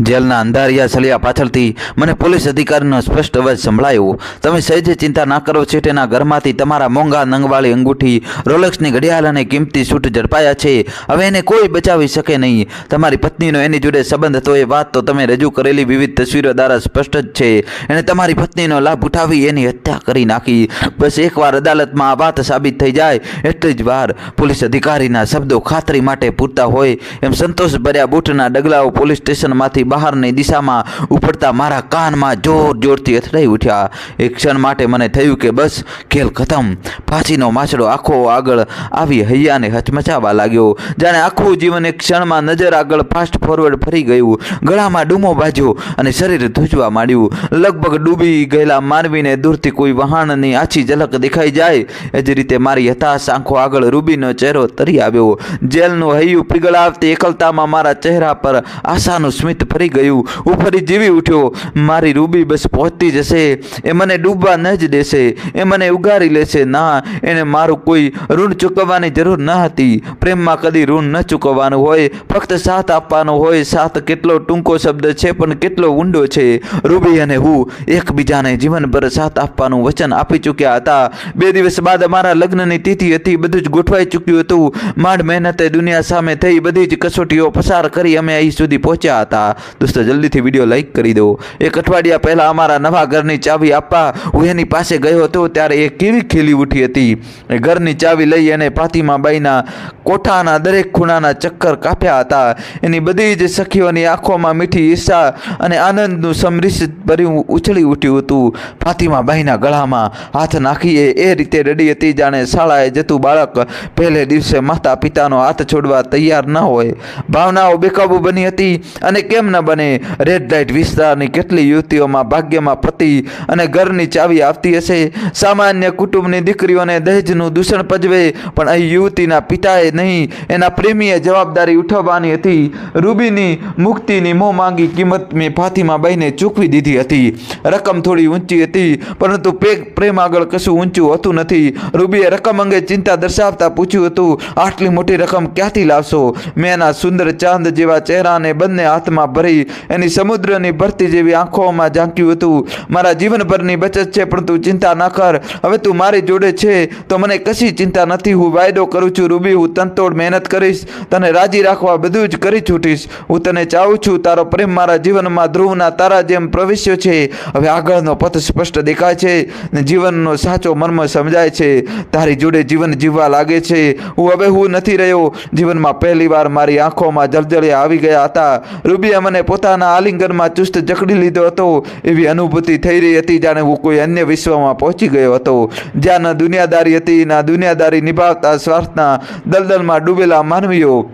જેલના અંધારિયા સળિયા પાછળથી મને પોલીસ અધિકારીનો સ્પષ્ટ અવાજ સંભળાયો. તમે સહેજે ચિંતા ના કરો છેટેના ઘરમાંથી તમારા મોંઘા નંગવાળી અંગૂઠી, રોલેક્સની ઘડિયાળ અને કિંમતી સૂટ ઝડપાયા છે. હવે એને કોઈ બચાવી શકે નહીં. તમારી પત્નીનો એની જોડે સંબંધ હતો, એ વાત તો તમે રજૂ કરેલી વિવિધ તસવીરો દ્વારા સ્પષ્ટ જ છે. એણે તમારી પત્નીનો લાભ ઉઠાવી એની હત્યા કરી નાખી. બસ એકવાર અદાલતમાં આ વાત સાબિત થઈ જાય, એટલી જ વાર પોલીસ અધિકારીના શબ્દો ખાતરી માટે પૂરતા હોય. એમ સંતોષભર્યા બૂટના ડગલાઓ પોલીસ સ્ટેશનમાંથી બહારની દિશામાં ઉપડતા મારા કાનમાં જોર જોરથી અથડાઈ ઉઠ્યા. એક ક્ષણ માટે મને થયું કે બસ, ખેલ ખતમ. ફાંસીનો માછડો આખો આગળ આવી હૈયાને હચમચાવા લાગ્યો, જાણે આખું જીવન એક ક્ષણમાં નજર આગળ ફાસ્ટ ફોરવર્ડ ફરી ગયું. ગળામાં ડૂમો બાજ્યો અને શરીર ધૂજવા માંડ્યું. લગભગ ડૂબી ગયેલા માનવીને દૂરથી કોઈ વહાણની આછી ઝલક દેખાઈ જાય. એ જ રીતે મારી હતાશ આંખો આગળ રૂબીનો ચહેરો તરી આવ્યો. જેલનું હૈયું પીગળાવતી એકલતામાં મારા ચહેરા પર આશાનું સ્મિત ફરી ગયું. હું ફરી જીવી ઉઠ્યો. મારી રૂબી બસ પહોંચતી જશે. એ મને ડૂબવા ન જ દેશે. એ મને ઉગારી લેશે. ના, એને મારું કોઈ ઋણ ચૂકવવાની જરૂર ન હતી. પ્રેમમાં કદી ઋણ ન ચૂકવવાનું હોય. ફક્ત સાથ આપવાનો હોય. સાથ કેટલો ટૂંકો શબ્દ છે, પણ કેટલો ઊંડો છે. રૂબી અને હું એકબીજાને જીવનભર સાથ આપવાનું વચન આપી ચૂક્યા હતા. બે દિવસ બાદ મારા લગ્નની તિથિ હતી. બધું જ ગોઠવાઈ ચૂક્યું હતું. માંડ મહેનતે દુનિયા સામે થઈ બધી જ કસોટીઓ પસાર કરી અમે અહીં સુધી પહોંચ્યા હતા. દોસ્તો, જલ્દીથી વીડિયો લાઇક કરી દો. એક અઠવાડિયા પહેલાં અમારા નવા ઘરની ચાવી આપવા હું એની પાસે ગયો હતો, ત્યારે એ કેવી ખીલી ઉઠી હતી? એ ઘરની ચાવી લઈ એને ફાતિમાબાઈના કોઠાના દરેક ખૂણાના ચક્કર કાપ્યા હતા. એની બધી જ સખીઓની આંખોમાં મીઠી ઈર્ષા અને આનંદનું સમરીશ ભર્યું ઉછળી ઉઠ્યું હતું. ફાતિમાબાઈના ગળામાં હાથ નાખીએ એ રીતે રડી હતી જાણે શાળાએ જતું બાળક પહેલે દિવસે માતા પિતાનો હાથ છોડવા તૈયાર ન હોય. ભાવનાઓ બેકાબુ બની હતી અને કેમ ન બને. રેડ લાઇટ વિસ્તારની કેટલી યુવતીઓમાં ભાગ્યમાં પતિ અને ઘરની ચાવી આવતી હશે? સામાન્ય કુટુંબની દીકરીઓને દહેજનું દૂષણ પજવે, પણ અહીં યુવતીના પિતાએ નહીં. એના પ્રેમીએ જવાબદારી ઉઠાવવાની હતી. રૂબીની મુક્તિની મોં માંગી કિંમત મેં ફાતિમાબાઈને ચૂકવી દીધી હતી. રકમ થોડી ઊંચી હતી, પરંતુ પ્રેમ આગળ કશું ઊંચું હોતું નથી. રૂબીએ રકમ અંગે ચિંતા દર્શાવતા પૂછ્યું હતું, આટલી મોટી રકમ ક્યાંથી લાવશો? મેં એના સુંદર ચાંદ જેવા ચહેરાને બંને હાથમાં ભરી એની સમુદ્રની ભરતી જેવી આંખોમાં ઝાંક્યું હતું. મારા જીવનભરની બચત છે, પણ તું ચિંતા ના કર. હવે તું મારી જોડે છે, તો મને કશી ચિંતા નથી. હું વાયદો કરું છું, રૂબી. હું તનતોડ મહેનત કરીશ. તને રાજી રાખવા બધું જ કરી છૂટીશ. હું તને ચાહું છું, તારો પ્રેમ મારા જીવનમાં ધ્રુવના તારા જેમ પ્રવેશ્યો છે. હવે આગળનો પથ સ્પષ્ટ દેખાય છે. ને જીવનનો સાચો મર્મ સમજાય છે. તારી જોડે જીવન જીવવા લાગે છે. હું હવે હું નથી રહ્યો. જીવનમાં પહેલીવાર મારી આંખોમાં જળજળિયા આવી ગયા હતા. રૂબીએ મને પોતાના આલિંગનમાં ચુસ્ત જકડી લીધો હતો. એવી અનુભૂતિ થઈ રહી હતી જાણે હું કોઈ અન્ય વિશ્વમાં પહોંચી ગયો હતો. જ્યાં દુનિયાદારી હતી, ના દુનિયાદારી નિભાવતા સ્વાર્થના દલદલમાં ડૂબેલા માનવીઓ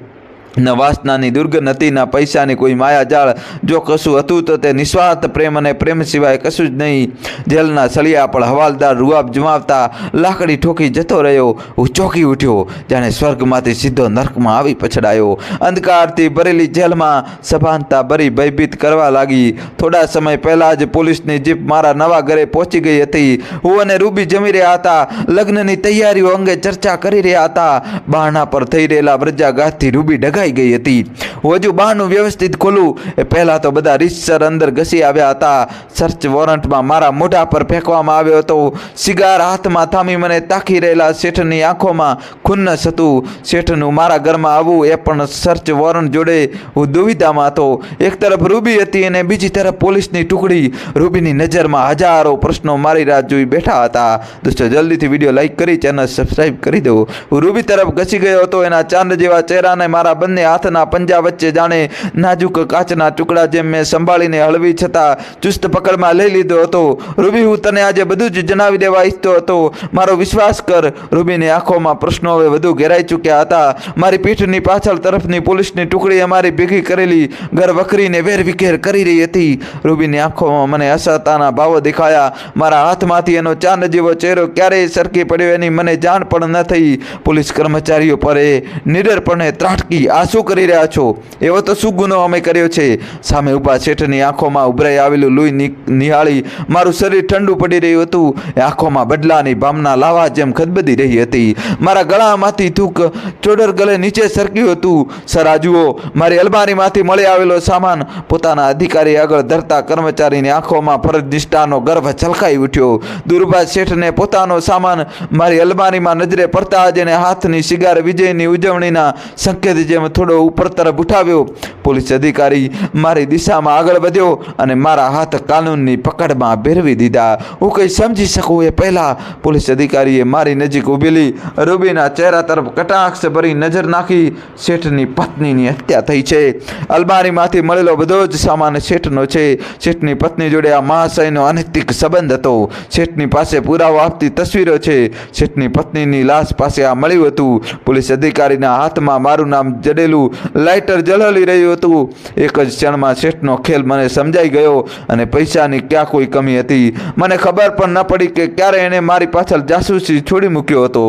વાસનાની દુર્ગંધ ન પૈસાની કોઈ માયાજાળ જો કશું હતું તો તે નિસ્વાર્થ પ્રેમ અને પ્રેમ સિવાય કશું જ નહીં. જેલના સળિયા પણ હવાલદાર રૂઆબ જમાવતા લાકડી ઠોકી જતો રહ્યો. હું ચોંકી ઉઠ્યો, જાણે સ્વર્ગમાંથી સીધો નર્કમાં આવી પછડાયો. અંધકારથી ભરેલી જેલમાં સભાનતા ભરી ભયભીત કરવા લાગી. થોડા સમય પહેલાં જ પોલીસની જીપ મારા નવા ઘરે પહોંચી ગઈ હતી. હું અને રૂબી જમી રહ્યા હતા. લગ્નની તૈયારીઓ અંગે ચર્ચા કરી રહ્યા હતા. બહાના પર થઈ રહેલા વ્રજાઘાતથી રૂબી ડગાઈ ગઈ હતી. હજુ બહારનું વ્યવસ્થિત ખોલું એ પહેલાં તો બધા રીતસર અંદર ઘસી આવ્યા હતા. સર્ચ વોરંટમાં મારા મોઢા પર ફેંકવામાં આવ્યો હતો. સિગાર હાથમાં થામી મને તાકી રહેલા શેઠની આંખોમાં ખુન્નસ હતું. શેઠનું મારા ઘરમાં આવવું એ પણ સર્ચ વોરંટ જોડે હું દુવિધામાં હતો. એક તરફ રૂબી હતી અને બીજી તરફ પોલીસની ટુકડી. રૂબીની નજરમાં હજારો પ્રશ્નો મારી રાહ જોઈ બેઠા હતા. દોસ્તો, જલ્દીથી વીડિયો લાઈક કરી, ચેનલ સબસ્ક્રાઈબ કરી દો. હું રૂબી તરફ ઘસી ગયો હતો. એના ચાંદ જેવા ચહેરાને મારા બંને હાથના પંજા વચ્ચે જાણે નાજુક કાચના ટુકડા જેમ મેં સંભાળીને હળવી છતાં ચુસ્ત પકડમાં લઈ લીધો હતો. રૂબી, હું તને આજે બધું જ જણાવી દેવા ઈચ્છતો હતો. મારો વિશ્વાસ કર. રૂબીની આંખોમાં પ્રશ્નો હવે વધુ ઘેરાઈ ચૂક્યા હતા. મારી પીઠની પાછળ તરફની પોલીસની ટુકડી અમારી ભેગી કરેલી ઘર વખરીને વેરવિખેર કરી રહી હતી. રૂબીની આંખોમાં મને અસહતાના ભાવો દેખાયા. મારા હાથમાંથી એનો ચાંદ જેવો ચહેરો ક્યારેય સરકી પડ્યો એની મને જાણ પણ ન થઈ. પોલીસ કર્મચારીઓ પર એ નિડરપણે ત્રાટકી આ શું કરી રહ્યા છો? એવો તો શું ગુનો અમે કર્યો છે? સામે ઊભા શેઠની આંખોમાં ઉભરાઈ આવેલું લોહી નિહાળી મારું શરીર ઠંડુ પડી રહ્યું હતું. એ આંખોમાં બદલાની ભામના લાવા જેમ ખદબદી રહી હતી. મારા ગળામાંથી થૂક ચોડર ગલે નીચે સરક્યું હતું. સર જુઓ, મારી અલમારીમાંથી મળી આવેલો સામાન પોતાના અધિકારી આગળ ધરતા કર્મચારીની આંખોમાં ફરજ નિષ્ઠાનો ગર્ભ છલકાઈ ઉઠ્યો. દુર્ભા શેઠને પોતાનો સામાન મારી અલમારીમાં નજરે પડતા જ એને હાથની સિગાર વિજયની ઉજવણીના સંકેત જેમ થોડો ઉપર તરફ ઉઠાવ્યો. પોલીસ અધિકારી મારી દિશામાં આગળ વધ્યો અને મારા હાથ કાનૂનની પકડમાં ભેરવી દીધા. હું કંઈ સમજી શકું એ પહેલાં પોલીસ અધિકારીએ મારી નજીક ઊભેલી. રૂબીના ચહેરા તરફ કટાક્ષ ભરી નજર નાખી. શેઠની પત્નીની હત્યા થઈ છે. અલમારીમાંથી મળેલો બધો જ સામાન શેઠનો છે. શેઠની પત્ની જોડે આ મહાશયનો અનૈતિક સંબંધ હતો. શેઠની પાસે પુરાવો આપતી તસવીરો છે. શેઠની પત્નીની લાશ પાસે આ મળ્યું હતું. પોલીસ અધિકારીના હાથમાં મારું નામ જડેલું લાઇટર જળહળી રહ્યું હતું. એક જ ક્ષણમાં શેઠનો ખેલ મને સમજાઈ ગયો અને પૈસાની ક્યાં કોઈ કમી હતી. મને ખબર પણ ન પડી કે ક્યારે એણે મારી પાછળ જાસૂસી છોડી મૂક્યો હતો.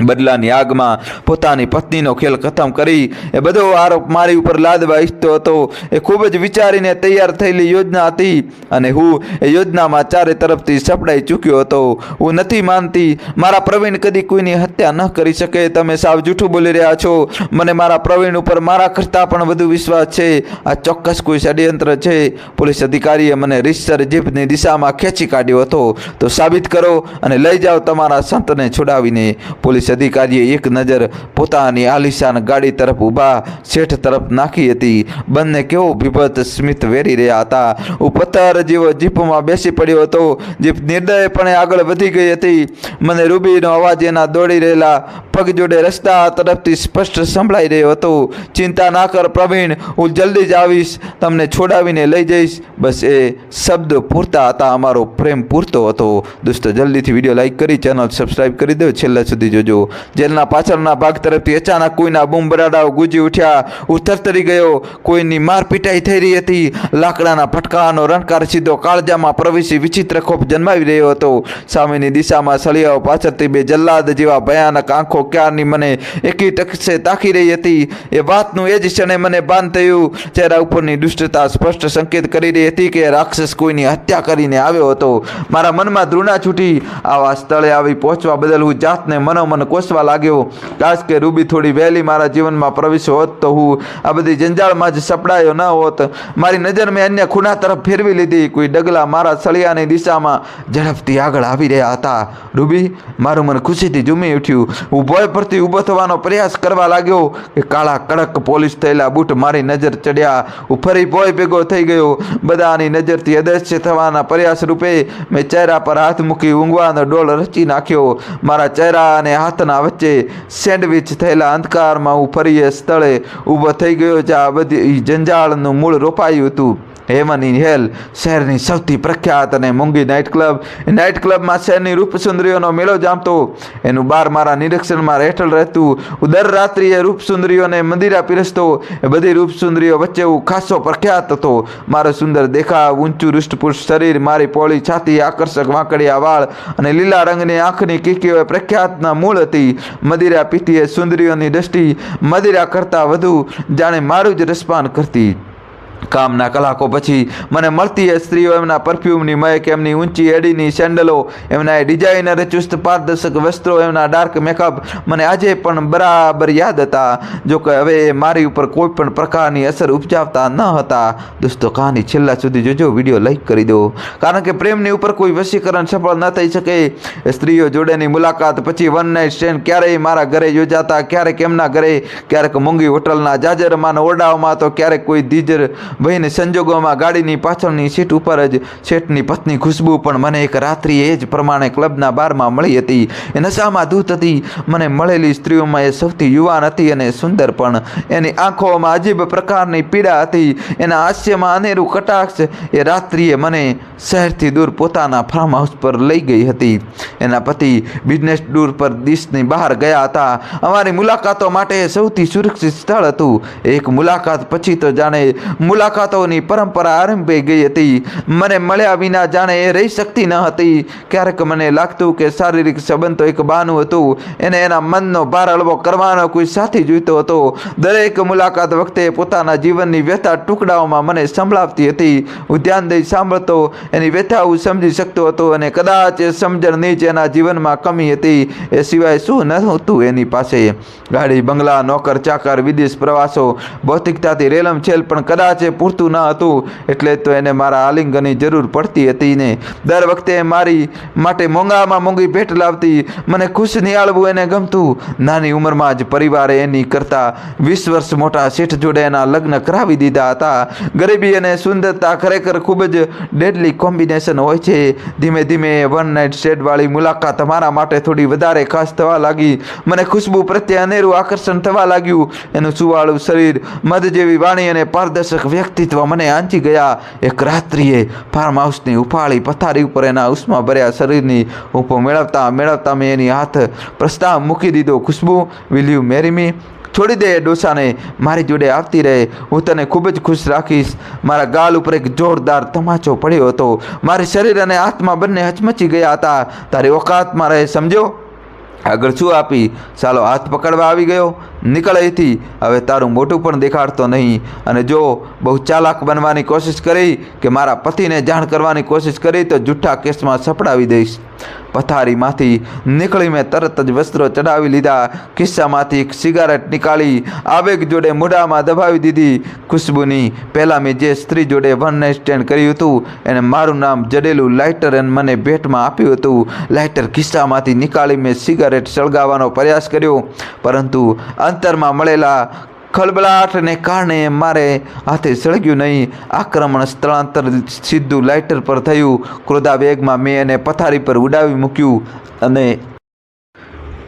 બદલાની આગમાં પોતાની પત્નીનો ખેલ ખતમ કરી. એ બધો આરોપ મારી ઉપર લાદવા ઈચ્છતો હતો. એ ખૂબ જ વિચારીને તૈયાર થયેલી યોજના હતી અને હું એ યોજનામાં ચારે તરફથી સપડાઈ ચૂક્યો હતો. હું નથી માનતી મારા પ્રવીણ કદી કોઈની હત્યા ન કરી શકે. તમે સાવ જૂઠું બોલી રહ્યા છો. મને મારા પ્રવીણ ઉપર મારા કરતાં પણ વધુ વિશ્વાસ છે. આ ચોક્કસ કોઈ ષડયંત્ર છે. પોલીસ અધિકારીએ મને રીસર જીભની દિશામાં ખેંચી કાઢ્યો હતો. તો સાબિત કરો અને લઈ જાઓ તમારા સંતને છોડાવીને. પોલીસ અધિકારીએ એક નજર પોતાની આલિશાન ગાડી તરફ ઊભા શેઠ તરફ નાખી હતી. બંને કેવો વિભત સ્મિત વેરી રહ્યા હતા. હું પથ્થર જેવો જીપમાં બેસી પડ્યો હતો. જીપ નિર્દયપણે આગળ વધી ગઈ હતી. મને રૂબીનો અવાજ એના દોડી રહેલા પગ જોડે રસ્તા તરફથી સ્પષ્ટ સંભળાઈ રહ્યો હતો. ચિંતા ના કર પ્રવીણ, હું જલ્દી જ આવીશ. તમને છોડાવીને લઈ જઈશ. બસ એ શબ્દ પૂરતા હતા. અમારો પ્રેમ પૂરતો હતો. દોસ્તો, જલ્દીથી વીડિયો લાઈક કરી, ચેનલ સબસ્ક્રાઈબ કરી દો. છેલ્લા સુધી જોજો. જેલના પાછળના ભાગ તરફથી અચાનક કોઈના બૂમ બરાડાઓ ગુંજી ઉઠ્યા. થરથરી ગયો. કોઈની માર પીટાઈ થઈ રહી હતી. લાકડાના ફટકાનો રણકાર સીધો કાળજામાં પ્રવેશી વિચિત્ર ખોફ જન્માવી રહ્યો હતો. સામેની દિશામાં સળિયાઓ પાછળથી બે જલ્લાદ જેવા ભયાનક આંખો ક્યારની મને એકી ટકસે તાકી રહી હતી? એ વાતનું એ જ ક્ષણે મને બાન થયું. ચહેરા ઉપરની દુષ્ટતા સ્પષ્ટ સંકેત કરી રહી હતી કે રાક્ષસ કોઈની હત્યા કરીને આવ્યો હતો. મારા મનમાં ધૃણા છૂટી. આવા સ્થળે આવી પહોંચવા બદલ હું જાતને મનોમન કોસવા લાગ્યો, કાશ કે રૂબી થોડી વહેલી મારા જીવનમાં પ્રવેશ હોત તો હું આ બધી જંજાળમાં જ સપડાયો ન હોત. મારી નજર મેં અન્ય ખૂણા તરફ ફેરવી લીધી. કોઈ ડગલા મારા સળિયાની દિશામાં ઝડપથી આગળ આવી રહ્યા હતા. રૂબી, મારું મન ખુશીથી ઝૂમી ઉઠ્યું. હું ભય પરથી ઊભો થવાનો પ્રયાસ કરવા લાગ્યો કે કાળા કડક પોલીસ થયેલા બૂટ મારી નજર ચડ્યા. હું ફરી ભોય ભેગો થઈ ગયો. બધાની નજરથી અદૃશ્ય થવાના પ્રયાસ રૂપે મેં ચહેરા પર હાથ મૂકી ઊંઘવાનો ડોળ રચી નાખ્યો. મારા ચહેરા અને હાથના વચ્ચે સેન્ડવિચ થયેલા અંધકારમાં હું ફરી એ સ્થળે ઊભો થઈ ગયો જ્યાં આ બધી જંજાળનું મૂળ રોપાયું હતું. હેમન હેલ શહેરની સૌથી પ્રખ્યાત અને મોંઘી નાઇટ ક્લબ નાઇટ ક્લબમાં શહેરની રૂપસુંદરીઓનો મેળો જામતો. એનું બાર મારા નિરીક્ષણમાં રહેઠળ રહેતું. દર રાત્રિએ રૂપસુંદરીઓને મંદિરા પીરસતો. એ બધી રૂપસુંદરીઓ વચ્ચે હું ખાસો પ્રખ્યાત હતો. મારો સુંદર દેખાવ, ઊંચું હૃષ્ટપુષ્ટ શરીર, મારી પોળી છાતી, આકર્ષક વાંકડિયા વાળ અને લીલા રંગની આંખની કીકીઓ એ પ્રખ્યાતના મૂળ હતી. મદિરા પીતીએ સુંદરીઓની દ્રષ્ટિ મદિરા કરતાં વધુ. જાણે મારું જ રસપાન કરતી. કામના કલાકો પછી મને મળતી એ સ્ત્રીઓ એમના પરફ્યુમની મહેક એમની ઊંચી એડીની સેન્ડલો એમના એ ડિઝાઇનર ચુસ્ત પારદર્શક વસ્ત્રો, એમના ડાર્ક મેકઅપ મને આજે પણ બરાબર યાદ હતા. જો કે હવે મારી ઉપર કોઈ પણ પ્રકારની અસર ઉપજાવતા ન હતા. દોસ્તો, કહાની છેલ્લા સુધી જોજો, વીડિયો લાઈક કરી દો. કારણ કે પ્રેમની ઉપર કોઈ વશીકરણ સફળ ન થઈ શકે. સ્ત્રીઓ જોડેની મુલાકાત પછી વન નાઇટ સ્ટેન્ડ ક્યારેય મારા ઘરે યોજાતા, ક્યારેક એમના ઘરે, ક્યારેક મોંઘી હોટલના જાજરમાના ઓરડાઓમાં તો ક્યારેક કોઈ દીજર વહીને સંજોગોમાં ગાડીની પાછળની સીટ ઉપર જ શેઠની પત્ની ખુશ્બુ, પણ મને એક રાત્રિ એ જ પ્રમાણે ક્લબના બારમાં મળી હતી. એ નશામાં ધૂત હતી. મને મળેલી સ્ત્રીઓમાં એ સૌથી યુવાન હતી અને સુંદર પણ. એની આંખોમાં અજીબ પ્રકારની પીડા હતી. એના હાસ્યમાં અનેરું કટાક્ષ. એ રાત્રિએ મને શહેરથી દૂર પોતાના ફાર્મ હાઉસ પર લઈ ગઈ હતી. એના પતિ બિઝનેસ ટૂર પર દેશની બહાર ગયા હતા. અમારી મુલાકાતો માટે સૌથી સુરક્ષિત સ્થળ હતું. એક મુલાકાત પછી તો જાણે મુલાકાતોની પરંપરા આરંભી ગઈ હતી. મને મળ્યા વિના જાણે એ રહી શકતી ન હતી. ક્યારેક મને લાગતું કે શારીરિક સંબંધ એક બહાનું હતું. એને એના મનનો ભાર હળવો કરવાનો કોઈ સાથી જોઈતો હતો. દરેક મુલાકાત વખતે પોતાના જીવનની વ્યથા ટુકડાઓમાં મને સંભળાવતી હતી. હું ધ્યાન દઈ સાંભળતો, એની વ્યથા હું સમજી શકતો હતો અને કદાચ એ સમજણ નીચ એના જીવનમાં કમી હતી. એ સિવાય શું નહોતું એની પાસે. ગાડી, બંગલા, નોકર, ચાકર, વિદેશ પ્રવાસો, ભૌતિકતાથી રેલમ છેલ પણ કદાચ એ પૂરતું ન હતું, એટલે તો એને મારા આલિંગનની જરૂર પડતી હતી ને. દર વખતે મારી માટે મોંઘામાં મોંઘી ભેટ લાવતી, મને ખુશ નિહાળવું એને ગમતું. નાની ઉંમરમાં જ પરિવારે એની કરતાં વીસ વર્ષ મોટા શેઠ જોડે એના લગ્ન કરાવી દીધા હતા. ગરીબી અને સુંદરતા ખરેખર ખૂબ જ ડેડલી કોમ્બિનેશન હોય છે. ધીમે ધીમે વન નાઇટ સ્ટેડવાળી મુલાકાત મારા માટે થોડી વધારે ખાસ થવા લાગી. મને ખુશ્બુ પ્રત્યે અનેરું આકર્ષણ થવા લાગ્યું. એનું સુવાળું શરીર, મધ જેવી વાણી અને પારદર્શક વ્યક્તિત્વ મને આંચી ગયા. એક રાત્રિએ ફાર્મ હાઉસની ઉફાળી પથારી ઉપર એના ઉષ્મા ભર્યા શરીરની ઉપો મેળવતા મેળવતા મેં એની હાથ પ્રસ્તાવ મૂકી દીધો. ખુશ્બુ વિલ યુ મેરી મી છોડી દે ડોસાને મારી જોડે આવતી રહે. હું તને ખૂબ જ ખુશ રાખીશ. મારા ગાલ ઉપર એક જોરદાર તમાચો પડ્યો હતો. મારી શરીર અને આત્મા બંને હચમચી ગયા હતા. તારી ઓકાતમાં રહે સમજો આગળ શું આપી. ચાલો હાથ પકડવા આવી ગયો. નીકળ અહીંથી. હવે તારું મોટું પણ દેખાડતો નહીં. અને જો બહુ ચાલાક બનવાની કોશિશ કરી કે મારા પતિને જાણ કરવાની કોશિશ કરી તો જૂઠા કેસમાં સપડાવી દઈશ. પથારીમાંથી નીકળી મેં તરત જ વસ્ત્રો ચડાવી લીધા. ખિસ્સામાંથી એક સિગારેટ નીકાળી આવેગ જોડે મોઢામાં દબાવી દીધી. ખુશ્બુની પહેલાં મેં જે સ્ત્રી જોડે વન નાઇટ સ્ટેન્ડ કર્યું હતું, એને મારું નામ જડેલું લાઇટર એને મને ભેટમાં આપ્યું હતું. લાઇટર ખિસ્સામાંથી નીકાળી મેં સિગારેટ સળગાવવાનો પ્રયાસ કર્યો. પરંતુ અંતરમાં મળેલા ખળબળાટને કારણે મારે હાથે સળગ્યું નહીં. આક્રમણ સ્થળાંતર સીધું લાઇટર પર થયું. ક્રોધાવેગમાં મેં એને પથારી પર ઉડાવી મૂક્યું અને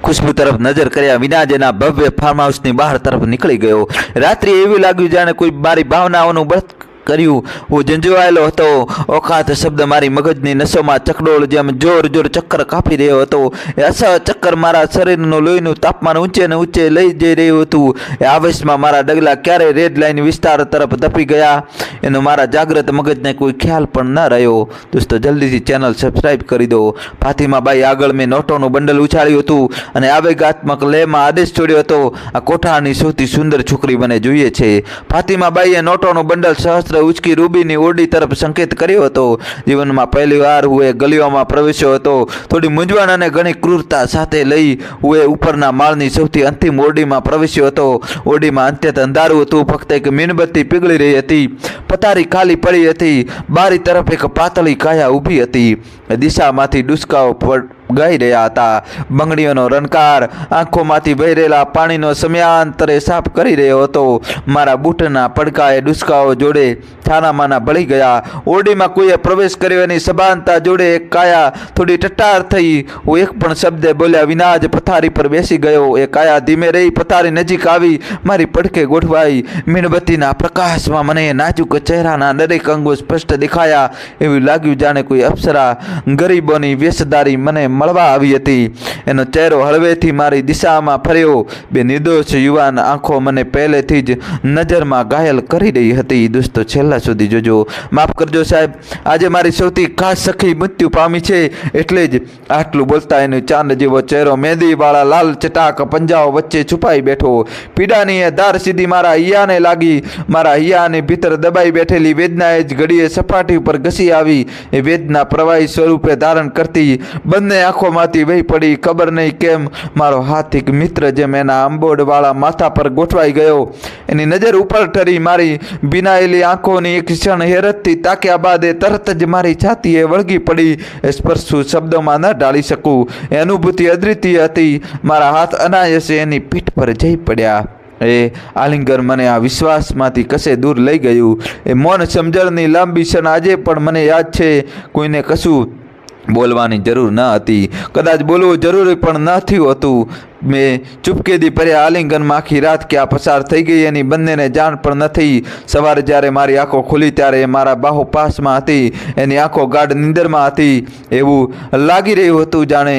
ખુશ્બુ તરફ નજર કર્યા વિના જ એના ભવ્ય ફાર્મ હાઉસની બહાર તરફ નીકળી ગયો. રાત્રે એવું લાગ્યું જાણે કોઈ મારી ભાવનાઓનું બળ કર્યું. હું ઝંઝવાયેલો હતો. ઓખાત શબ્દ મારી મગજની નસોમાં ચકડોળ જેમ જોર જોર ચક્કર કાપી રહ્યો હતો. એ અસહ ચક્કર મારા શરીરનું લોહીનું તાપમાન ઊંચે ને ઊંચે લઈ જઈ રહ્યું હતું. એ આવેશમાં મારા ડગલા ક્યારે રેડ લાઇન વિસ્તાર તરફ ધપી ગયા. એનો મારા જાગ્રત મગજને કોઈ ખ્યાલ પણ ન રહ્યો. દોસ્તો, જલ્દીથી ચેનલ સબસ્ક્રાઈબ કરી દો. ફાતિમાબાઈ આગળ મેં નોટોનું બંડલ ઉછાળ્યું હતું અને આવેગાત્મક લેમાં આદેશ છોડ્યો હતો. આ કોઠાની સૌથી સુંદર છોકરી મને જોઈએ છે. ફાતિમાબાઈએ નોટોનું બંડલ સહસ્ત્ર ઉચકી રૂબીની ઓરડી તરફ સંકેત કર્યો હતો. જીવનમાં પહેલીવાર હું એ ગલીઓમાં પ્રવેશ્યો હતો. થોડી મૂંઝવણ અને ઘણી ક્રૂરતા સાથે લઈ હું એ ઉપરના માળની સૌથી અંતિમ ઓરડીમાં પ્રવેશ્યો હતો. ઓરડીમાં અંત્યત અંધારું હતું. ફક્ત એક મીણબત્તી પીગળી રહી હતી. પથારી ખાલી પડી હતી. બારી તરફ એક પાતળી કાયા ઊભી હતી. દિશામાંથી ડુસકાઓ પડ ગાઈ રહ્યા હતા. બંગડીઓનો રણકાર આંખોમાંથી વહી રહેલા પાણીનો સમયાંતરે સાફ કરી રહ્યો હતો. મારા બૂટના પડકાએ ડુસકાઓ જોડે છાનામાના ભળી ગયા. ઓરડીમાં કોઈએ પ્રવેશ કર્યો એની સભાનતા જોડે એક કાયા થોડી ટટ્ટાર થઈ. હું એક પણ શબ્દ બોલ્યા વિના જ પથારી પર બેસી ગયો. એ કાયા ધીમે રહી પથારી નજીક આવી. મારી પડખે ગોઠવાઈ. મીણબત્તીના પ્રકાશમાં મને નાજુક ચહેરાના દરેક અંગો સ્પષ્ટ દેખાયા. એવું લાગ્યું જાણે કોઈ અપ્સરા ગરીબોની વેશધારી મને મળવા આવી હતી. એનો ચહેરો હળવેથી મારી દિશામાં ફર્યો. બે નિર્દોષ યુવાન આંખો મને પહેલેથી જ નજરમાં ઘાયલ કરી રહી હતી. દોસ્તો, છેલ્લા સુધી જોજો. માફ કરજો સાહેબ, આજે મારી સૌથી ખાસ સખી મૃત્યુ પામી છે એટલે જ આટલું બોલતા એનો ચાંદ જેવો ચહેરો મહેંદીવાળા લાલ ચટાક પંજાઓ વચ્ચે છુપાઈ બેઠો. પીડાની ધાર સીધી મારા હૈયાને લાગી. મારા હૈયાની ભીતર દબાઈ બેઠેલી વેદનાએ જ ઘડીએ સપાટી ઉપર ઘસી આવી. એ વેદના પ્રવાહી સ્વરૂપે ધારણ કરતી બંને આંખોમાંથી વહી પડી, ખબર નહીં કેમ. મારો હાથિક મિત્ર જેમ એના આંબોડવાળા માથા પર ગોઠવાઈ ગયો. એની નજર ઉપર ઠરી મારી બિનાયેલી આંખોની એક ક્ષણ હેરતથી તાક્યા બાદ એ તરત જ મારી છાતીએ વળગી પડી. એ સ્પર્શુ શબ્દોમાં ન ઢાળી શકું. એ અનુભૂતિ અદ્વિતીય હતી. મારા હાથ અનાયસે એની પીઠ પર જઈ પડ્યા. એ આલિંગર મને આ વિશ્વાસમાંથી કશે દૂર લઈ ગયું. એ મૌન સમજણની લાંબી ક્ષણ આજે પણ મને યાદ છે. કોઈને કશું બોલવાની જરૂર ન હતી. કદાચ બોલવું જરૂરી પણ નથી હોતું. મેં ચૂપકેદી પર્યા આલિંગનમાં આખી રાત ક્યાં પસાર થઈ ગઈ એની બંનેને જાણ પણ નથી. સવારે જ્યારે મારી આંખો ખુલી ત્યારે એ મારા બાહુ પાસમાં હતી. એની આંખો ગાઢ નીંદરમાં હતી. એવું લાગી રહ્યું હતું જાણે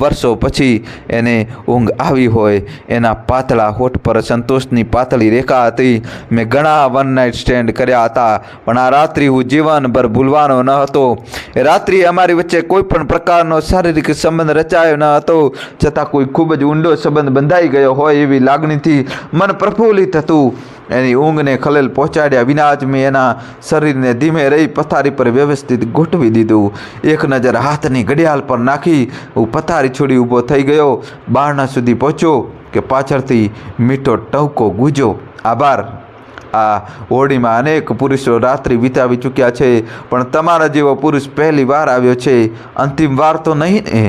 વર્ષો પછી એને ઊંઘ આવી હોય. એના પાતળા હોઠ પર સંતોષની પાતળી રેખા હતી. મેં ઘણા વન નાઇટ સ્ટેન્ડ કર્યા હતા, પણ આ રાત્રિ હું જીવનભર ભૂલવાનો ન હતો. રાત્રિ અમારી વચ્ચે કોઈ પણ પ્રકારનો શારીરિક સંબંધ રચાયો ન હતો. છતાં કોઈ ખૂબ જ ઊંડો સંબંધ બંધાઈ ગયો હોય એવી લાગણીથી મન પ્રફુલ્લિત હતું. એની ઊંઘને ખલેલ પહોંચાડ્યા વિના જ મેં એના શરીરને ધીમે રહી પથારી પર વ્યવસ્થિત ગોઠવી દીધું. એક નજર હાથની ઘડિયાળ પર નાખી હું પથારી છોડી ઊભો થઈ ગયો. બારણા સુધી પહોંચ્યો કે પાછળથી મીઠો ટવકો ગુજો આભાર. આ હોડીમાં અનેક પુરુષો રાત્રિ વિતાવી ચૂક્યા છે, પણ તમારા જેવો પુરુષ પહેલી વાર આવ્યો છે. અંતિમ વાર તો નહીં ને?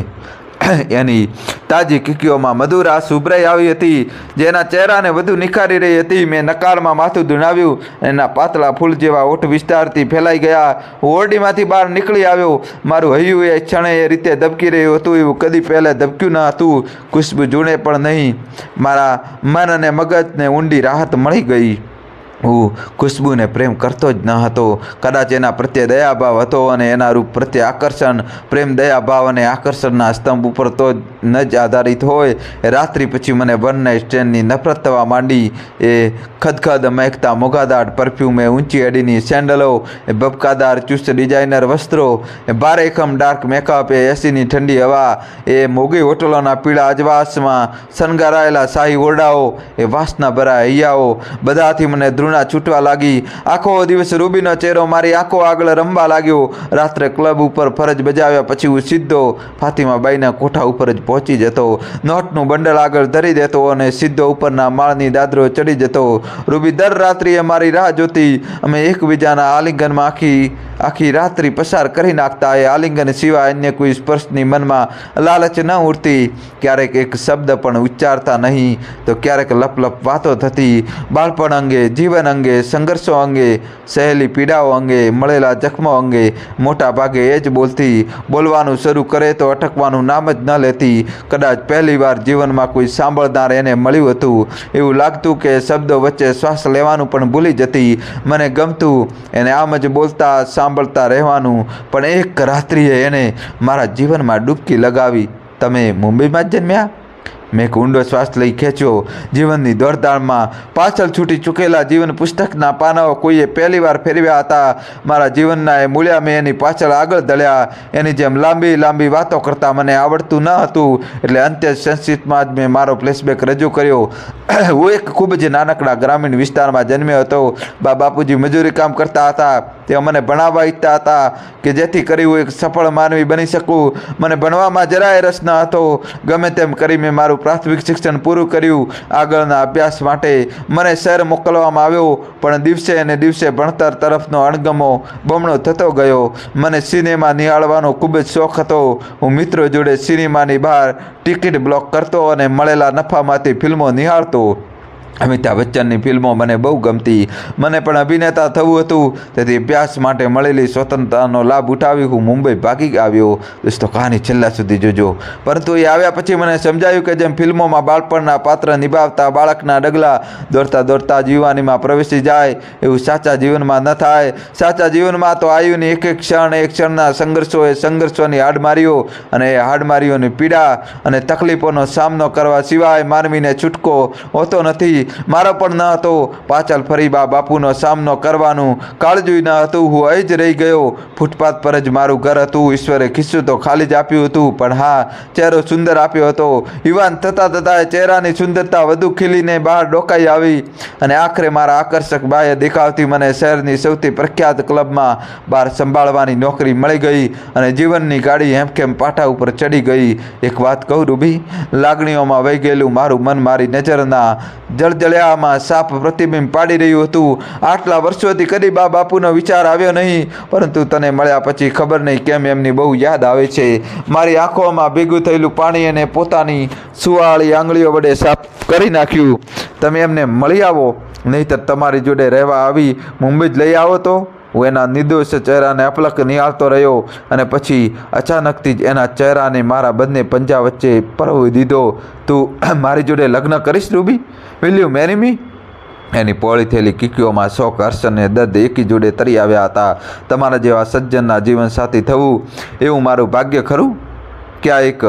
એની તાજી કીકીઓમાં મધુરા સુભરાઈ આવી હતી. જેના ચહેરાને વધુ નિખારી રહી હતી. મેં નકારમાં માથું ધૂણાવ્યું. એના પાતળા ફૂલ જેવા ઓઠ વિસ્તારથી ફેલાઈ ગયા. હું ઓરડીમાંથી બહાર નીકળી આવ્યો. મારું હૈયું એ ક્ષણે એ રીતે ધબકી રહ્યું હતું. એવું કદી પહેલાં ધબક્યું ન હતું. ખુશ્બુ જૂણે પણ નહીં. મારા મન અને મગજને ઊંડી રાહત મળી ગઈ. હું ખુશ્બુને પ્રેમ કરતો જ ન હતો. કદાચ એના પ્રત્યે દયાભાવ હતો અને એના રૂપ પ્રત્યે આકર્ષણ. પ્રેમ, દયાભાવ અને આકર્ષણના સ્તંભ ઉપર તો ન જ આધારિત હોય. રાત્રિ પછી મને નાઇટ સ્ટેન્ડની નફરત થવા માંડી. એ ખદખદ મહેકતા મોઘાદાટ પરફ્યુમ ઊંચી અડીની સેન્ડલો, એ બબકાદાર ચુસ્ત ડિઝાઇનર વસ્ત્રો, એ ભારેખમ ડાર્ક મેકઅપ, એ એસીની ઠંડી હવા, એ મોગી હોટલોના પીળા અજવાસમાં શણગારાયેલા શાહી ઓરડાઓ, એ વાસના ભરા હૈયાઓ. બધાથી મને ધૃણા છૂટવા લાગી. આખો દિવસ રૂબીનો ચહેરો મારી આંખો આગળ રમવા લાગ્યો. રાત્રે ક્લબ ઉપર ફરજ બજાવ્યા પછી હું સીધો ફાતિમાબાઈના કોઠા ઉપર જ પહોંચી જતો. નોટનું બંડલ આગળ ધરી દેતો અને સીધો ઉપરના માળની દાદરો ચડી જતો. રૂબી દર રાત્રિએ મારી રાહ જોતી. અમે એકબીજાના આલિંગનમાં આખી આખી રાત્રિ પસાર કરી નાખતા. એ આલિંગન સિવાય અન્ય કોઈ સ્પર્શની મનમાં લાલચ ન ઉડતી. ક્યારેક એક શબ્દ પણ ઉચ્ચારતા નહીં. તો ક્યારેક લપ વાતો થતી. બાળપણ અંગે જીવન અંગે, સંઘર્ષો અંગે, સહેલી પીડાઓ અંગે, મળેલા જખમો અંગે મોટા ભાગે એ જ બોલતી, બોલવાનું શરૂ કરે તો અટકવાનું નામ જ ન લેતી. કદાચ પહેલીવાર જીવનમાં કોઈ સાંભળનાર એને મળ્યું હતું. એવું લાગતું કે શબ્દો વચ્ચે શ્વાસ લેવાનું પણ ભૂલી જતી. મને ગમતું, એને આમ જ બોલતા, સાંભળતા રહેવાનું. પણ એક રાત્રિએ એને મારા જીવનમાં ડૂબકી લગાવી. તમે મુંબઈમાં જ જન્મ્યા? મેં ઊંડો શ્વાસ લઈ ખેંચ્યો. જીવનની દોડધામમાં પાછળ છૂટી ચૂકેલા જીવન પુસ્તકના પાનાઓ કોઈએ પહેલીવાર ફેરવ્યા હતા. મારા જીવનના એ મૂળ્યા મેં એની પાછળ આગળ ધળ્યા. એની જેમ લાંબી લાંબી વાતો કરતા મને આવડતું ન હતું. એટલે અંત્ય સંસ્કૃતમાં જ મેં મારો ફ્લેશબેક રજૂ કર્યો. હું એક ખૂબ જ નાનકડા ગ્રામીણ વિસ્તારમાં જન્મ્યો હતો. બા બાપુજી મજૂરી કામ કરતા હતા. તે મને ભણાવવા ઈચ્છતા હતા કે જેથી કરી હું એક સફળ માનવી બની શકું. મને ભણવામાં જરાય રસ ન હતો. ગમે તેમ કરી મેં મારું પ્રાથમિક શિક્ષણ પૂરું કર્યું. આગળના અભ્યાસ માટે મને શહેર મોકલવામાં આવ્યો, પણ દિવસે અને દિવસે ભણતર તરફનો અણગમો બમણો થતો ગયો. મને સિનેમા નિહાળવાનો ખૂબ જ શોખ હતો. હું મિત્રો જોડે સિનેમાની બહાર ટિકિટ બ્લોક કરતો અને મળેલા નફામાંથી ફિલ્મો નિહાળતો. અમિતાભ બચ્ચનની ફિલ્મો મને બહુ ગમતી. મને પણ અભિનેતા થવું હતું. તેથી અભ્યાસ માટે મળેલી સ્વતંત્રતાનો લાભ ઉઠાવી હું મુંબઈ ભાગી આવ્યો. દોસ્તો, કહાની છેલ્લા સુધી જોજો. પરંતુ એ આવ્યા પછી મને સમજાયું કે જેમ ફિલ્મોમાં બાળપણના પાત્ર નિભાવતા બાળકના ડગલા દોડતા દોડતા જીવવાનીમાં પ્રવેશી જાય, એવું સાચા જીવનમાં ન થાય. સાચા જીવનમાં તો આયુની એક એક ક્ષણ, એક ક્ષણના સંઘર્ષો એ સંઘર્ષોની હાડમારીઓ અને એ હાડમારીઓની પીડા અને તકલીફોનો સામનો કરવા સિવાય માનવીને છૂટકો હોતો નથી. મારો પણ ન હતો. પાછળ ફરી બા બાપુનો સામનો કરવાનું કાળજું ન હતું. હું અહીં જ રહી ગયો. ફૂટપાથ પર જ મારું ઘર હતું. ઈશ્વરે ખિસ્સું તો ખાલી જ આપ્યું હતું. પણ હા, ચહેરો સુંદર આપ્યો હતો. યુવાન થતાં થતાં ચહેરાની સુંદરતા વધુ ખીલીને બહાર ડોકાઈ આવી અને આખરે મારા આકર્ષક બાએ દેખાવતી મને શહેરની સૌથી પ્રખ્યાત ક્લબમાં બહાર સંભાળવાની નોકરી મળી ગઈ અને જીવનની ગાડી હેમખેમ પાટા ઉપર ચડી ગઈ. એક વાત કહું રૂબી, લાગણીઓમાં વહી ગયેલું મારું મન મારી નજરના જળજળિયામાં સાપ પ્રતિબિંબ પાડી રહ્યું હતું. આટલા વર્ષોથી કદી બા બાપુનો વિચાર આવ્યો નહીં, પરંતુ તને મળ્યા પછી ખબર નહીં કેમ એમની બહુ યાદ આવે છે. મારી આંખોમાં ભેગું થયેલું પાણી અને પોતાની સુવાળી આંગળીઓ વડે સાફ કરી નાખ્યું. તમે એમને મળી આવો, નહીંતર તમારી જોડે રહેવા આવી મુંબઈ જ લઈ આવો તો? હું એના નિર્દોષ ચહેરાને અપલક નિહાળતો રહ્યો અને પછી અચાનકથી જ એના ચહેરાને મારા બંને પંજા વચ્ચે પરવી દીધો. તું મારી જોડે લગ્ન કરીશ, Ruby? Will you marry me એની પોળી થયેલી કીકીઓમાં શોક, હર્ષ અને દર્દ એકી જોડે તરી આવ્યા હતા. તમારા જેવા સજ્જનના જીવનસાથી થવું, એવું મારું ભાગ્ય ખરું? ક્યાં એક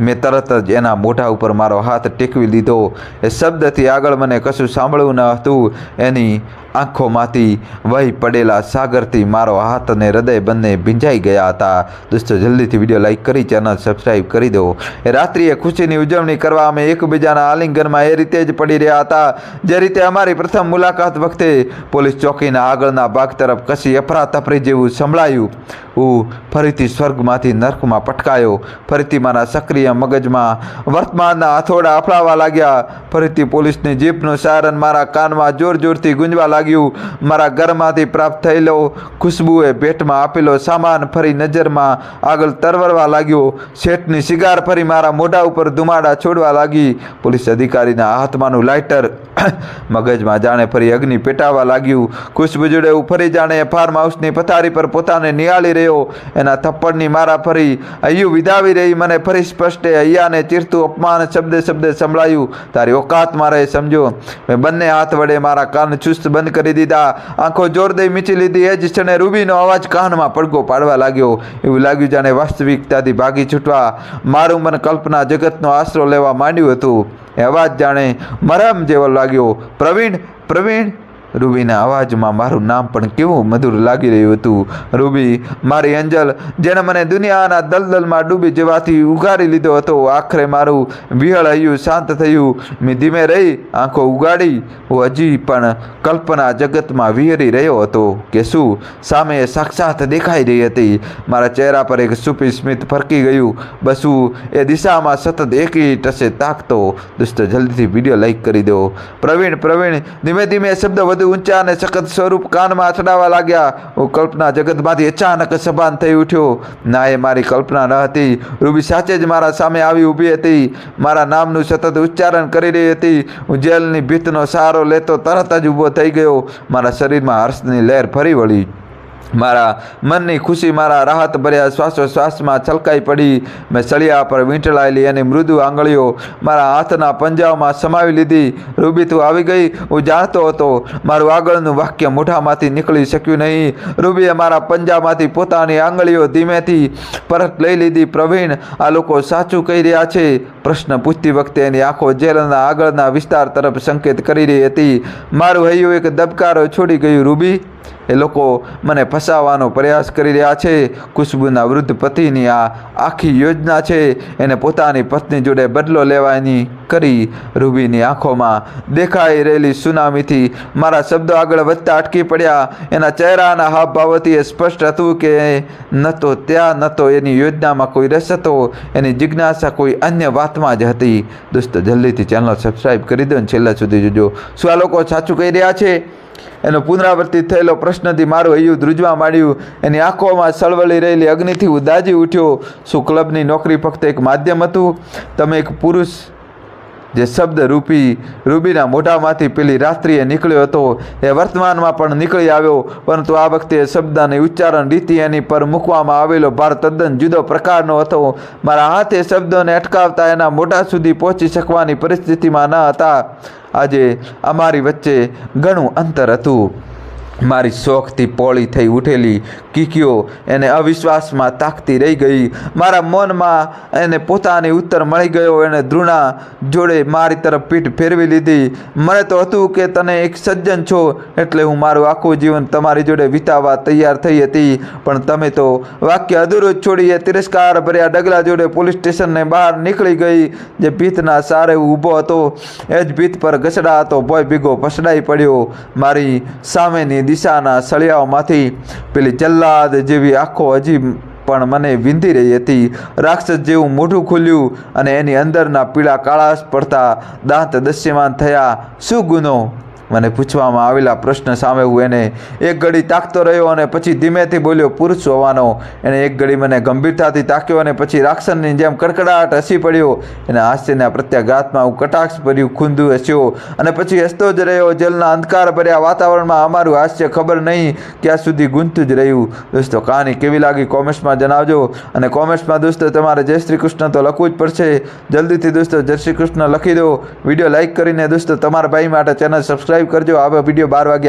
મેં તરત જ એના મોઢા ઉપર મારો હાથ ટેકવી લીધો. એ શબ્દથી આગળ મને કશું સાંભળવું ન હતું. એની આંખોમાંથી વહી પડેલા સાગરથી મારો હાથ અને હૃદય બંને ભીંજાઈ ગયા હતા. દોસ્તો, જલ્દીથી વીડિયો લાઇક કરી, ચેનલ સબસ્ક્રાઈબ કરી દો. એ રાત્રિએ ખુશીની ઉજવણી કરવા અમે એકબીજાના આલિંગનમાં એ રીતે જ પડી રહ્યા હતા, જે રીતે અમારી પ્રથમ મુલાકાત વખતે પોલીસ ચોકીના આગળના ભાગ તરફ કશી અફરાતફરી જેવું સંભળાયું. હું ફરીથી સ્વર્ગમાંથી નર્કમાં પટકાયો. ફરીથી મારા સક્રિય મગજમાં વર્તમાનના હથોડા અફડાવા લાગ્યા. ફરીથી પોલીસની જીપનું સાયરન મારા કાનમાં જોર જોરથી ગુંજવા લાગ્યું. મારા ઘરમાંથી પ્રાપ્ત થયેલો ખુશ્બુએ ભેટમાં આપેલો સામાન ફરી નજરમાં આગળ તરવરવા લાગ્યો. શેઠની સિગાર ફરી મારા મોઢા ઉપર ધુમાડા છોડવા લાગી. પોલીસ અધિકારીના હાથમાંનું લાઇટર મગજમાં જાણે ફરી અગ્નિ પેટાવા લાગ્યું. ખુશ્બુ જોડે હું ફરી જાણે ફાર્મ હાઉસની પથારી પર પોતાને નિહાળી રહ્યો. એના થપ્પડની મારા ફરી અયું વિદાવી રહી. મને ફરી સ્પષ્ટે હૈયાને ચીરતું અપમાન શબ્દે શબ્દે સંભળાયું. તારી ઓકાત મારે સમજો. મેં બંને હાથ વડે મારા કાન ચુસ્ત બંધ કરી દીધા. આંખો જોર દઈ મીચી લીધી. એ જ ક્ષણે રૂબીનો અવાજ કાનમાં પડઘો પાડવા લાગ્યો. એવું લાગ્યું જાણે વાસ્તવિકતાથી ભાગી છૂટવા. મારું મન કલ્પના જગતનો આશરો લેવા માંડ્યું હતું. એ અવાજ જાણે મરમ જેવો લાગ્યો. પ્રવીણ પ્રવીણ રૂબીના અવાજમાં મારું નામ પણ કેવું મધુર લાગી રહ્યું હતું. રૂબી, મારી અંજલ, જેણે મને દુનિયાના દલદલમાં ડૂબી જવાથી ઉગાડી લીધો હતો, આખરે મારું વિહળ હૈયું, શાંત થયું. મેં ધીમે રહી, આંખો ઉગાડી. હું હજી પણ કલ્પના જગતમાં વિહરી રહ્યો હતો કે શું સામે સાક્ષાત દેખાઈ રહી હતી. મારા ચહેરા પર એક સુપી સ્મિત ફરકી ગયું. બસું, એ દિશામાં સતત એકી ટસે તાકતો. દોસ્તો જલ્દીથી વીડિયો લાઈક કરી દો. પ્રવીણ પ્રવીણ, ધીમે ધીમે શબ્દ વધુ ઊંચા અને સખત સ્વરૂપ કાનમાં અથડાવા લાગ્યા. હું કલ્પના જગતમાંથી અચાનક સભાન થઈ ઉઠ્યો. ના એ મારી કલ્પના ન હતી. રૂબી સાચે જ મારા સામે આવી ઊભી હતી. મારા નામનું સતત ઉચ્ચારણ કરી રહી હતી. હું જેલની ભીતનો સહારો લેતો તરત જ ઊભો થઈ ગયો. મારા શરીરમાં હર્ષની લહેર ફરી વળી. મારા મનની ખુશી મારા રાહત ભર્યા શ્વાસોશ્વાસમાં છલકાઈ પડી. મેં સળિયા પર વીંટળાયેલી એની મૃદુ આંગળીઓ મારા હાથના પંજાઓમાં સમાવી લીધી. રૂબી, તું આવી ગઈ? હું જાણતો હતો મારું આગળનું વાક્ય મોઢામાંથી નીકળી શક્યું નહીં. રૂબીએ મારા પંજામાંથી પોતાની આંગળીઓ ધીમેથી પરત લઈ લીધી. પ્રવીણ, આ લોકો સાચું કહી રહ્યા છે? પ્રશ્ન પૂછતી વખતે એની આંખો જેલના આગળના વિસ્તાર તરફ સંકેત કરી રહી હતી. મારું હૈયું એક દબકારો છોડી ગયું, રૂબી. એ લોકો મને ફસાવવાનો પ્રયાસ કરી રહ્યા છે. ખુશ્બુના વૃદ્ધ પતિની આ આખી યોજના છે. એને પોતાની પત્ની જોડે બદલો લેવાની કરી રૂબીની આંખોમાં દેખાઈ રહેલી સુનામીથી મારા શબ્દો આગળ વધતા અટકી પડ્યા. એના ચહેરાના હાવભાવોથી એ સ્પષ્ટ હતું કે ન તો ત્યાં, ન તો એની યોજનામાં કોઈ રસ હતો. એની જિજ્ઞાસા કોઈ અન્ય વાતમાં જ હતી. દોસ્તો, જલ્દીથી ચેનલ સબસ્ક્રાઈબ કરી દો ને છેલ્લા સુધી જોજો. શું આ લોકો સાચું કહી રહ્યા છે? એનો પુનરાવર્તિત થયેલો પ્રશ્નથી મારું હૈયું ધ્રુજવા માંડ્યું. એની આંખોમાં સળવળી રહેલી અગ્નિથી હું દાજી ઉઠ્યો. શું ક્લબની નોકરી ફક્ત એક માધ્યમ હતું? તમે એક પુરુષ જે શબ્દ રૂપી, રૂબીના મોઢામાંથી પેલી રાત્રિએ નીકળ્યો હતો, એ વર્તમાનમાં પણ નીકળી આવ્યો, પરંતુ આ વખતે શબ્દની ઉચ્ચારણ રીતિ એની પર મૂકવામાં આવેલો ભાર તદ્દન જુદો પ્રકારનો હતો. મારા હાથે શબ્દોને અટકાવતા એના મોઢા સુધી પહોંચી શકવાની પરિસ્થિતિમાં ન હતા. આજે અમારી વચ્ચે ઘણું અંતર હતું. મારી શોખથી પોળી થઈ ઉઠેલી કીકીઓ એને અવિશ્વાસમાં તાકતી રહી ગઈ. મારા મનમાં એને પોતાની ઉત્તર મળી ગયો. એને ધ્રુણા જોડે મારી તરફ પીઠ ફેરવી લીધી. મને તો હતું કે તને એક સજ્જન છો, એટલે હું મારું આખું જીવન તમારી જોડે વિતાવવા તૈયાર થઈ હતી. પણ તમે તો વાક્ય અધૂરું જ છોડીએ તિરસ્કાર ભર્યા ડગલા જોડે પોલીસ સ્ટેશનને બહાર નીકળી ગઈ. જે ભીતના સારે ઊભો હતો, એ જ ભીત પર ઘસડા હતો ભોય ભીગો ફસડાઈ પડ્યો. મારી સામેની દિશાના સળિયાઓમાંથી પેલી જલ્લાદ જેવી આંખો હજી પણ મને વિંધી રહી હતી. રાક્ષસ જેવું મોઢું ખુલ્યું અને એની અંદરના પીળા કાળાશ પડતા દાંત દસ્યમાન થયા. શું ગુનો? મને પૂછવામાં આવેલા પ્રશ્ન સામે હું એને એક ઘડી તાકતો રહ્યો અને પછી ધીમેથી બોલ્યો, પુરુષ હોવાનો. એણે એક ઘડી મને ગંભીરતાથી તાક્યો અને પછી રાક્ષસની જેમ કડકડાટ હસી પડ્યો. અને હાસ્યના પ્રત્યાઘાતમાં હું કટાક્ષ ભર્યું ખૂંદું હસ્યો અને પછી હસતો જ રહ્યો. જેલના અંધકાર ભર્યા વાતાવરણમાં અમારું હાસ્ય ખબર નહીં ક્યાં સુધી ગુંતું જ રહ્યું. દોસ્તો, કહાની કેવી લાગી કોમેન્ટ્સમાં જણાવજો અને કોમેન્ટ્સમાં દોસ્તો, તમારે જય શ્રી કૃષ્ણ તો લખવું જ પડશે. જલ્દીથી દોસ્તો, જય શ્રી કૃષ્ણ લખી દો. વીડિયો લાઈક કરીને દોસ્તો, તમારા ભાઈ માટે ચેનલ સબસ્ક્રાઈબ કરજો. આવા વીડિયો બાર વાગે